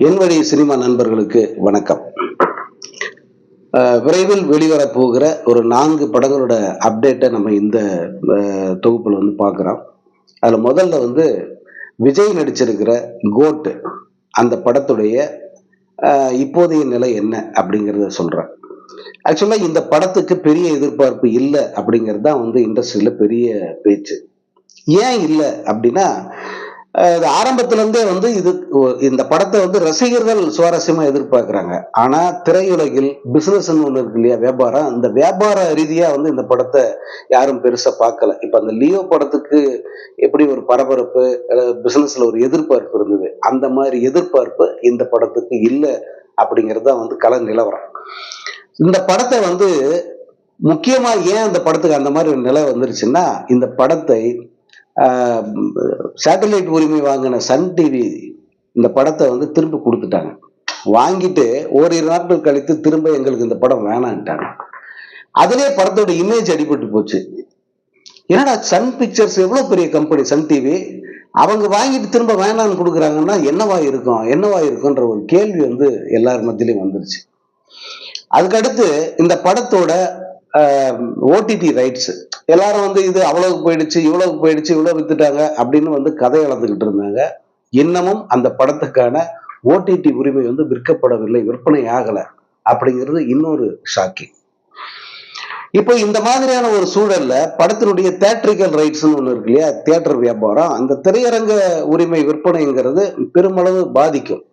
என் வழி சினிமா நண்பர்களுக்கு வணக்கம். அஹ் விரைவில் வெளிவர போகிற ஒரு நான்கு படங்களோட அப்டேட்டை நம்ம இந்த தொகுப்பில் தொகுப்புல வந்து பார்க்குறோம் அதில் முதல்ல வந்து விஜய் நடிச்சிருக்கிற கோட் அந்த படத்துடைய அஹ், இப்போதைய நிலை என்ன அப்படிங்கிறத சொல்கிறேன் ஆக்சுவலாக இந்த படத்துக்கு பெரிய எதிர்பார்ப்பு இல்லை அப்படிங்கிறது தான் வந்து இண்டஸ்ட்ரியில் பெரிய பேச்சு. ஏன் இல்லை அப்படின்னா இது ஆரம்பத்துலேருந்தே வந்து இது இந்த படத்தை வந்து ரசிகர்கள் சுவாரஸ்யமாக எதிர்பார்க்குறாங்க. ஆனால் திரையுலகில் பிஸ்னஸ் ஒன்று இருக்கு இல்லையா வியாபாரம் அந்த வியாபார ரீதியாக வந்து இந்த படத்தை யாரும் பெருசாக பார்க்கல. இப்போ அந்த லியோ படத்துக்கு எப்படி ஒரு பரபரப்பு பிஸ்னஸில் ஒரு எதிர்பார்ப்பு இருந்தது அந்த மாதிரி எதிர்பார்ப்பு இந்த படத்துக்கு இல்லை அப்படிங்கிறது தான் வந்து கல நிலவரம். இந்த படத்தை வந்து முக்கியமாக ஏன் அந்த படத்துக்கு அந்த மாதிரி ஒரு நிலை வந்துருச்சுன்னா இந்த படத்தை சேட்டலைட் உரிமை வாங்கின சன் டிவி இந்த படத்தை வந்து திரும்ப கொடுத்துட்டாங்க. வாங்கிட்டு ஓரிரு நாட்கள் கழித்து திரும்ப எங்களுக்கு இந்த படம் வேணான்ட்டாங்க. அதிலே படத்தோட இமேஜ் அடிபட்டு போச்சு. என்னடா சன் பிக்சர்ஸ் எவ்வளோ பெரிய கம்பெனி சன் டிவி அவங்க வாங்கிட்டு திரும்ப வேணான்னு கொடுக்குறாங்கன்னா என்னவா இருக்கும் என்னவா இருக்குன்ற ஒரு கேள்வி வந்து எல்லார் மத்தியிலையும் வந்துருச்சு. அதுக்கடுத்து இந்த படத்தோட ஓடிடி ரைட்ஸ் எல்லாரும் வந்து இது அவ்வளவு போயிடுச்சு இவ்வளவு போயிடுச்சு இவ்வளவு வித்துட்டாங்க அப்படின்னு வந்து கதை இழந்துகிட்டு இருந்தாங்க. இன்னமும் அந்த படத்துக்கான ஓடிடி உரிமை வந்து விற்கப்படவில்லை விற்பனை ஆகல. அப்படிங்கிறது இன்னொரு ஷாக்கிங் இப்போ இந்த மாதிரியான ஒரு சூழல்ல படத்தினுடைய தேட்ரிக்கல் ரைட்ஸ்னு ஒன்று இருக்கு இல்லையா? தியேட்டர் வியாபாரம். அந்த திரையரங்க உரிமை விற்பனைங்கிறது பெருமளவு பாதிக்கும்.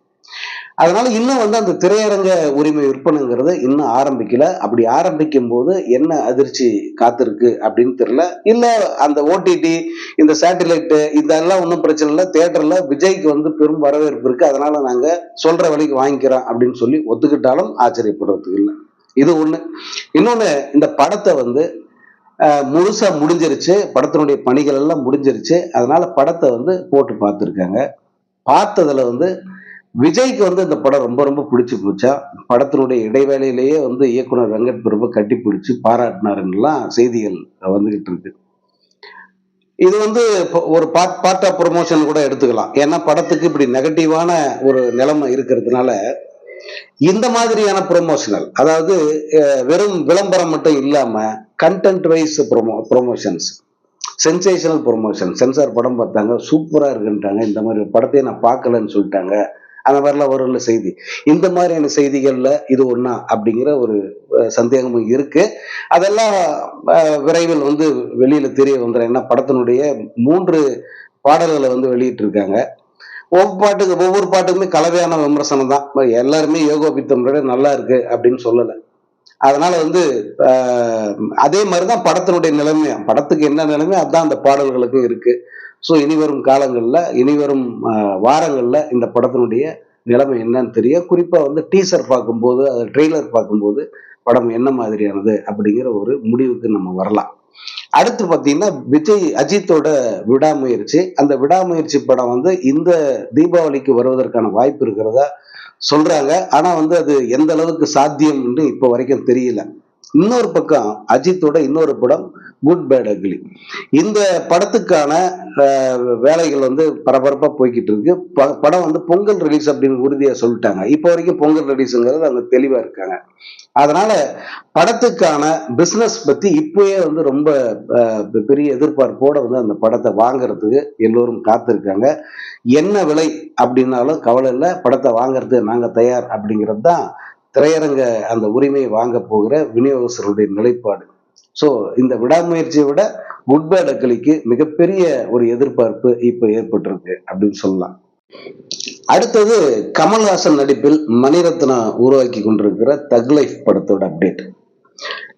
அதனால இன்னும் வந்து அந்த திரையரங்க உரிமை விற்பனைங்கிறது இன்னும் ஆரம்பிக்கல. அப்படி ஆரம்பிக்கும் போது என்ன அதிர்ச்சி காத்திருக்கு அப்படின்னு தெரியல. இல்ல அந்த ஓடிடி இந்த சேட்டலைட்டு இதெல்லாம் ஒன்றும் பிரச்சனை இல்லை. தேட்டர்ல விஜய்க்கு வந்து பெரும் வரவேற்பு இருக்கு. அதனால நாங்க சொல்ற விலைக்கு வாங்கிக்கிறோம் அப்படின்னு சொல்லி ஒத்துக்கிட்டாலும் ஆச்சரியப்படுறதுக்கு இல்லை. இது ஒண்ணு. இன்னொன்னு இந்த படத்தை வந்து முழுசா முடிஞ்சிருச்சு. படத்தினுடைய பணிகள் எல்லாம் முடிஞ்சிருச்சு. அதனால படத்தை வந்து போட்டு பார்த்துருக்காங்க. பார்த்ததுல வந்து விஜய்க்கு வந்து இந்த படம் ரொம்ப ரொம்ப பிடிச்சி போச்சா? படத்தினுடைய இடைவேளையிலேயே வந்து இயக்குனர் வெங்கட் பிரபு கட்டி பிடிச்சி பாராட்டினாருன்னெலாம் செய்திகள் வந்துகிட்டு இருக்கு. இது வந்து இப்போ ஒரு பார்ட் பார்ட் ஆஃப் ப்ரொமோஷன் கூட எடுத்துக்கலாம். ஏன்னா படத்துக்கு இப்படி நெகட்டிவான ஒரு நிலைமை இருக்கிறதுனால இந்த மாதிரியான ப்ரொமோஷனல் அதாவது வெறும் விளம்பரம் மட்டும் இல்லாமல் content wise promo promotions sensational promotion censor படம் பார்த்தாங்க சூப்பராக இருக்குன்ட்டாங்க இந்த மாதிரி படத்தையே நான் பார்க்கலன்னு சொல்லிட்டாங்க. அந்த மாதிரிலாம் வரும்ல செய்தி. இந்த மாதிரியான செய்திகளில் இது ஒன்றா அப்படிங்கிற ஒரு சந்தேகமும் இருக்கு. அதெல்லாம் விரைவில் வந்து வெளியில் தெரிய வந்துடும் ஏன்னா படத்தினுடைய மூன்று பாடல்களை வந்து வெளியிட்டு இருக்காங்க ஒவ்வொரு பாட்டுக்கு ஒவ்வொரு பாட்டுக்குமே கலவையான விமர்சனம் தான். எல்லாருமே யோகோபித்தம் நல்லா இருக்கு அப்படின்னு சொல்லலை. அதனால வந்து அதே அதே மாதிரிதான் படத்தினுடைய நிலைமை படத்துக்கு என்ன நிலைமை அதுதான் அந்த பாடல்களுக்கும் இருக்கு. ஸோ இனி வரும் காலங்களில் இனி வரும் வாரங்களில் இந்த படத்தினுடைய நிலைமை என்னன்னு தெரியும் குறிப்பாக வந்து டீசர் பார்க்கும்போது அது ட்ரெய்லர் பார்க்கும்போது படம் என்ன மாதிரியானது அப்படிங்கிற ஒரு முடிவுக்கு நம்ம வரலாம். அடுத்து பார்த்தீங்கன்னா விஜய் அஜித்தோட விடாமுயற்சி. அந்த விடாமுயற்சி படம் வந்து இந்த தீபாவளிக்கு வருவதற்கான வாய்ப்பு இருக்கிறதா சொல்றாங்க. ஆனா வந்து அது எந்த அளவுக்கு சாத்தியம்னு இப்போ வரைக்கும் தெரியல. இன்னொரு பக்கம் அஜித்தோட இன்னொரு படம் குட் பேட் அக்லி இந்த படத்துக்கான வேலைகள் வந்து பரபரப்பாக போய்கிட்டு இருக்கு. ப- படம் வந்து பொங்கல் ரிலீஸ் அப்படின்னு உறுதியாக சொல்லிட்டாங்க. இப்போ வரைக்கும் பொங்கல் ரிலீஸுங்கிறது அவங்க தெளிவாக இருக்காங்க. அதனால படத்துக்கான பிஸ்னஸ் பற்றி இப்போயே வந்து ரொம்ப பெரிய எதிர்பார்ப்போடு வந்து அந்த படத்தை வாங்குறதுக்கு எல்லோரும் காத்திருக்காங்க. என்ன விலை அப்படின்னாலும் கவலை இல்லை. படத்தை வாங்குறதுக்கு நாங்கள் தயார் அப்படிங்கிறது தான் திரையரங்க அந்த உரிமையை வாங்க போகிற விநியோகஸ்தருடைய நிலைப்பாடு. ஸோ இந்த விடாமுயற்சியை விட குட் பேட் மிகப்பெரிய ஒரு எதிர்பார்ப்பு இப்போ ஏற்பட்டிருக்கு அப்படின்னு சொல்லலாம். அடுத்தது கமல்ஹாசன் நடிப்பில் மணிரத்னா உருவாக்கி கொண்டிருக்கிற தக் லைஃப் படத்தோட அப்டேட்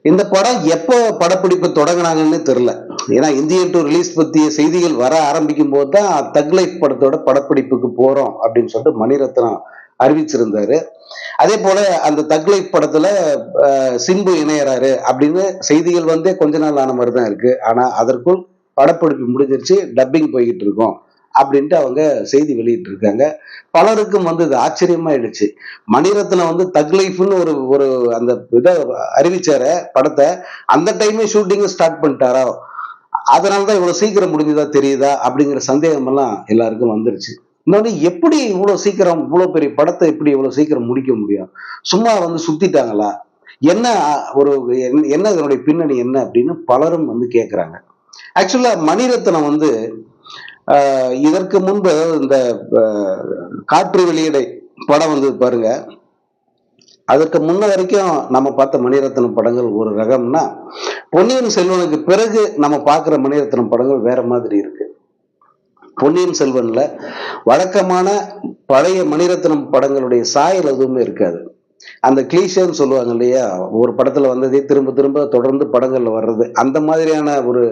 இந்த படம் எப்போ படப்பிடிப்பு தொடங்கினாங்கன்னு தெரியல. ஏன்னா இந்திய டு ரிலீஸ் பற்றிய செய்திகள் வர ஆரம்பிக்கும் போது தான் தக் லைஃப் படத்தோட படப்பிடிப்புக்கு போறோம் அப்படின்னு சொல்லிட்டு மணிரத்னா அறிவிச்சிருந்தாரு. அதே போல அந்த தக்லை படத்துல சிம்பு இணையறாரு அப்படின்னு செய்திகள் வந்தே கொஞ்ச நாள் ஆன மாதிரி தான் இருக்கு. ஆனா அதற்குள் படப்பிடிப்பு முடிஞ்சிருச்சு டப்பிங் போய்கிட்டு இருக்கோம் அப்படின்ட்டு அவங்க செய்தி வெளியிட்டு இருக்காங்க பலருக்கும் வந்து இது ஆச்சரியமாயிடுச்சு. மணிரத்னம் வந்து தக் லைஃப்னு ஒரு ஒரு அந்த இதை அறிவிச்சார படத்தை. அந்த டைமே ஷூட்டிங் ஸ்டார்ட் பண்ணிட்டாரா? அதனால தான் இவ்வளோ சீக்கிரம் முடிஞ்சதா தெரியுதா? அப்படிங்கிற சந்தேகமெல்லாம் எல்லாருக்கும் வந்துருச்சு. வந்து எப்படி இவ்வளோ சீக்கிரம் இவ்வளோ பெரிய படத்தை எப்படி இவ்வளோ சீக்கிரம் முடிக்க முடியும்? சும்மா வந்து சுத்திட்டாங்களா? என்ன ஒரு என்ன- என்ன இதனுடைய பின்னணி என்ன அப்படின்னு பலரும் வந்து கேட்குறாங்க ஆக்சுவலாக மணிரத்னம் வந்து இதற்கு முன்பு அதாவது இந்த காற்று வெளியீடை படம் வந்து பாருங்க. அதற்கு முன்ன வரைக்கும் நம்ம பார்த்த மணிரத்னம் படங்கள் ஒரு ரகம்னா பொன்னியின் செல்வனுக்கு பிறகு நம்ம பார்க்குற மணிரத்னம் படங்கள் வேற மாதிரி இருக்கு. பொன்னியின் செல்வன்ல வழக்கமான பழைய மணிரத்னம் படங்களுடைய சாயல் எதுவுமே இருக்காது. அந்த கிளீஷன்னு சொல்லுவாங்க இல்லையா? ஒரு படத்துல வந்ததே திரும்ப திரும்ப தொடர்ந்து படங்கள்ல வர்றது. அந்த மாதிரியான ஒரு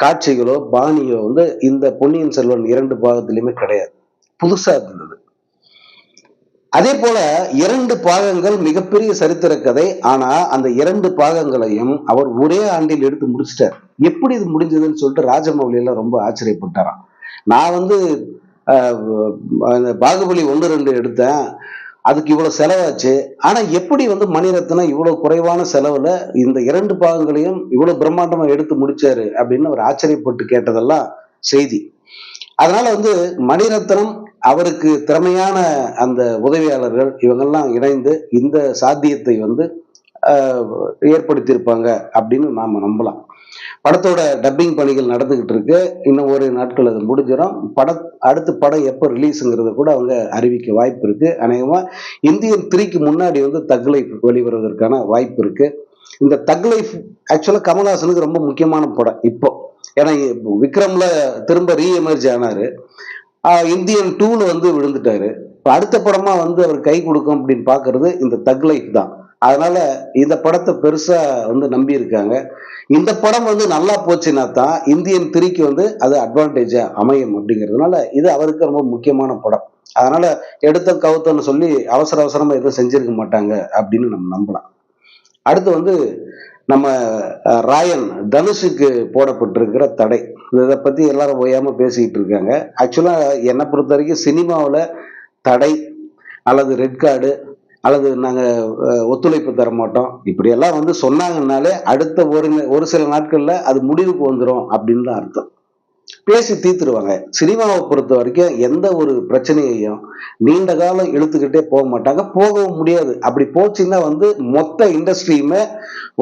காட்சிகளோ பாணியோ வந்து இந்த பொன்னியின் செல்வன் இரண்டு பாகத்திலுமே கிடையாது. புதுசா இருந்தது. அதே போல இரண்டு பாகங்கள் மிகப்பெரிய சரித்திர கதை. ஆனா அந்த இரண்டு பாகங்களையும் அவர் ஒரே ஆண்டில் எடுத்து முடிச்சிட்டார். எப்படி இது முடிஞ்சதுன்னு சொல்லிட்டு ராஜமௌலியெல்லாம் ரொம்ப ஆச்சரியப்பட்டாராம். நான் வந்து அந்த பாகுபலி ஒன்று ரெண்டு எடுத்தேன். அதுக்கு இவ்வளவு செலவாச்சு. ஆனா எப்படி வந்து மணிரத்னம் இவ்வளவு குறைவான செலவுல இந்த இரண்டு பாகங்களையும் இவ்வளவு பிரம்மாண்டமாக எடுத்து முடிச்சாரு அப்படின்னு அவர் ஆச்சரியப்பட்டு கேட்டதெல்லாம் செய்தி. அதனால வந்து மணிரத்னம் அவருக்கு திறமையான அந்த உதவியாளர்கள் இவங்கெல்லாம் இணைந்து இந்த சாத்தியத்தை வந்து ஆஹ், ஏற்படுத்தியிருப்பாங்க அப்படின்னு நாம நம்பலாம். படத்தோட டப்பிங் பணிகள் நடந்துகிட்டு இருக்கு. இன்னும் ஒரு நாட்கள் அது முடிஞ்சிடும். பட அடுத்த படம் எப்போ ரிலீஸுங்கிறத கூட அவங்க அறிவிக்க வாய்ப்பு இருக்கு. அநேகமாக இந்தியன் த்ரீக்கு முன்னாடி வந்து தக் லைஃப் வெளிவருவதற்கான வாய்ப்பு இருக்கு. இந்த தக் லைஃப் ஆக்சுவலாக கமல்ஹாசனுக்கு ரொம்ப முக்கியமான படம் இப்போ. ஏன்னா இப்போ விக்ரம்ல திரும்ப ரீஎமர்ஜ் ஆனாரு. இந்தியன் டூல வந்து விழுந்துட்டாரு. இப்போ அடுத்த படமா வந்து அவர் கை கொடுக்கும் அப்படின்னு பாக்குறது இந்த தக் லைஃப் தான். அதனால இந்த படத்தை பெருசா வந்து நம்பி இருக்காங்க இந்த படம் வந்து நல்லா போச்சுன்னா தான் இந்தியன் திரிக்கு வந்து அது அட்வான்டேஜா அமையும் அப்படிங்கிறதுனால இது அவருக்கு ரொம்ப முக்கியமான படம். அதனால எடுத்த கவுத்தன்னு சொல்லி அவசர அவசரமா எதுவும் செஞ்சிருக்க மாட்டாங்க அப்படின்னு நம்ம நம்பலாம். அடுத்து வந்து நம்ம ராயன் தனுஷுக்கு போடப்பட்டிருக்கிற தடை. இதை பத்தி எல்லாரும் ஓயாம பேசிக்கிட்டு இருக்காங்க. ஆக்சுவலா என்னை பொறுத்த வரைக்கும் சினிமாவில் தடை அல்லது ரெட் கார்டு அல்லது நாங்கள் ஒத்துழைப்பு தர மாட்டோம். இப்படியெல்லாம் வந்து சொன்னாங்கன்னாலே அடுத்த ஒரு ஒரு சில நாட்களில் அது முடிவுக்கு வந்துடும் அப்படின்னு தான் அர்த்தம். பேசி தீர்த்துருவாங்க. சினிமாவை பொறுத்த வரைக்கும் எந்த ஒரு பிரச்சனையையும் நீண்ட காலம் இழுத்துக்கிட்டே போக மாட்டாங்க. போகவும் முடியாது. அப்படி போச்சுன்னா வந்து மொத்த இண்டஸ்ட்ரியுமே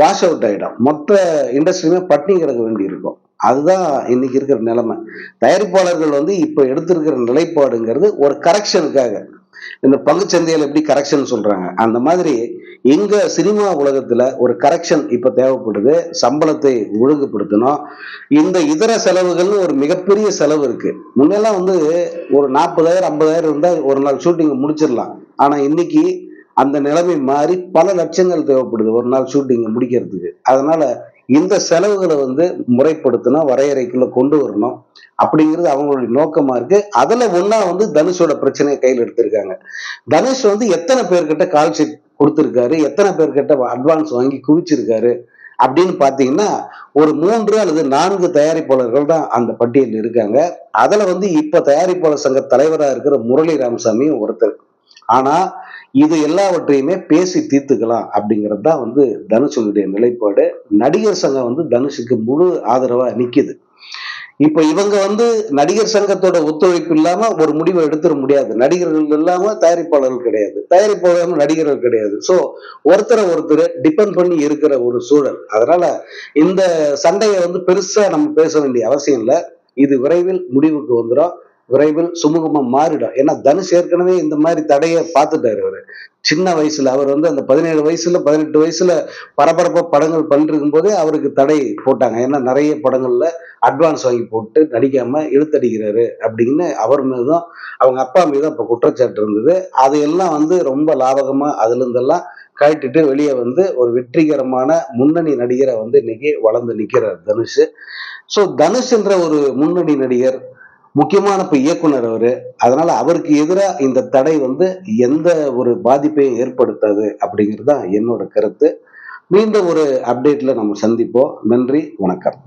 வாஷ் அவுட் ஆகிடும் மொத்த இண்டஸ்ட்ரியுமே பட்டினி கிடக்க வேண்டி இருக்கும் அதுதான் இன்னைக்கு இருக்கிற நிலைமை. தயாரிப்பாளர்கள் வந்து இப்போ எடுத்திருக்கிற நிலைப்பாடுங்கிறது ஒரு கரெக்ஷனுக்காக இந்த பங்குச்சந்தையில் எப்படி கரெக்ஷன் சொல்றாங்க? அந்த மாதிரி எங்க சினிமா உலகத்துல ஒரு கரெக்ஷன் இப்ப தேவைப்படுது. சம்பளத்தை ஒழுங்குபடுத்தணும். இந்த இதர செலவுகள்னு ஒரு மிகப்பெரிய செலவு இருக்கு. முன்னெல்லாம் வந்து ஒரு நாற்பதாயிரம் ஐம்பதாயிரம் இருந்தால் ஒரு நாள் ஷூட்டிங் முடிச்சிடலாம். ஆனா இன்னைக்கு அந்த நிலைமை மாறி பல லட்சங்கள் தேவைப்படுது ஒரு நாள் ஷூட்டிங் முடிக்கிறதுக்கு. அதனால இந்த செலவுகளை வந்து முறைப்படுத்தணும் வரையறைக்குள்ள கொண்டு வரணும் அப்படிங்கிறது அவங்களுடைய நோக்கமா இருக்கு. அதுல ஒன்னா வந்து தனுஷோட பிரச்சனையை கையில் எடுத்திருக்காங்க. தனுஷ் வந்து எத்தனை பேர்கிட்ட கால் ஷீட் எத்தனை பேர்கிட்ட அட்வான்ஸ் வாங்கி குவிச்சிருக்காரு அப்படின்னு பாத்தீங்கன்னா ஒரு மூன்று அல்லது நான்கு தயாரிப்பாளர்கள் தான் அந்த பட்டியலில் இருக்காங்க. அதுல வந்து இப்ப தயாரிப்பாளர் சங்க தலைவராக இருக்கிற முரளி ராமசாமியும் ஒருத்தர். ஆனா இது எல்லாவற்றையுமே பேசி தீர்த்துக்கலாம் அப்படிங்கிறது தான் வந்து தனுஷனுடைய நிலைப்பாடு. நடிகர் சங்கம் வந்து தனுஷுக்கு முழு ஆதரவா நிக்குது. இப்ப இவங்க வந்து நடிகர் சங்கத்தோட ஒத்துழைப்பு இல்லாம ஒரு முடிவை எடுத்துட முடியாது. நடிகர்கள் இல்லாம தயாரிப்பாளர்கள் கிடையாது. தயாரிப்பாளர்கள் நடிகர்கள் கிடையாது. சோ ஒருத்தரை ஒருத்தர் டிபெண்ட் பண்ணி இருக்கிற ஒரு சூழல். அதனால இந்த சண்டையை வந்து பெருசா நம்ம பேச வேண்டிய அவசியம் இல்லை. இது விரைவில் முடிவுக்கு வந்துடும் விரைவில் சுமூகமா மாறிடும். ஏன்னா தனுஷ் ஏற்கனவே இந்த மாதிரி தடையை பார்த்துட்டாரு அவரு. சின்ன வயசுல அவர் வந்து அந்த பதினேழு வயசுல பதினெட்டு வயசுல பரபரப்பா படங்கள் பண்ணிருக்கும் போதே அவருக்கு தடை போட்டாங்க. ஏன்னா நிறைய படங்கள்ல அட்வான்ஸ் வாங்கி போட்டு நடிக்காம இழுத்தடிக்கிறாரு அப்படின்னு அவர் மீதும் அவங்க அப்பா மீதும் இப்ப குற்றச்சாட்டு இருந்தது. அதையெல்லாம் வந்து ரொம்ப லாபகமா அதுல இருந்தெல்லாம் கழட்டிட்டு வெளியே வந்து ஒரு வெற்றிகரமான முன்னணி நடிகரை வந்து இன்னைக்கு வளர்ந்து நிக்கிறார் தனுஷ். ஸோ தனுஷ்ன்ற ஒரு முன்னணி நடிகர் முக்கியமான இப்ப இயக்குனர் அவரு. அதனால அவருக்கு எதிராக இந்த தடை வந்து எந்த ஒரு பாதிப்பையும் ஏற்படுத்தாது அப்படிங்கிறது தான் என்னோட கருத்து. மீண்டும் ஒரு அப்டேட்ல நம்ம சந்திப்போம். நன்றி வணக்கம்.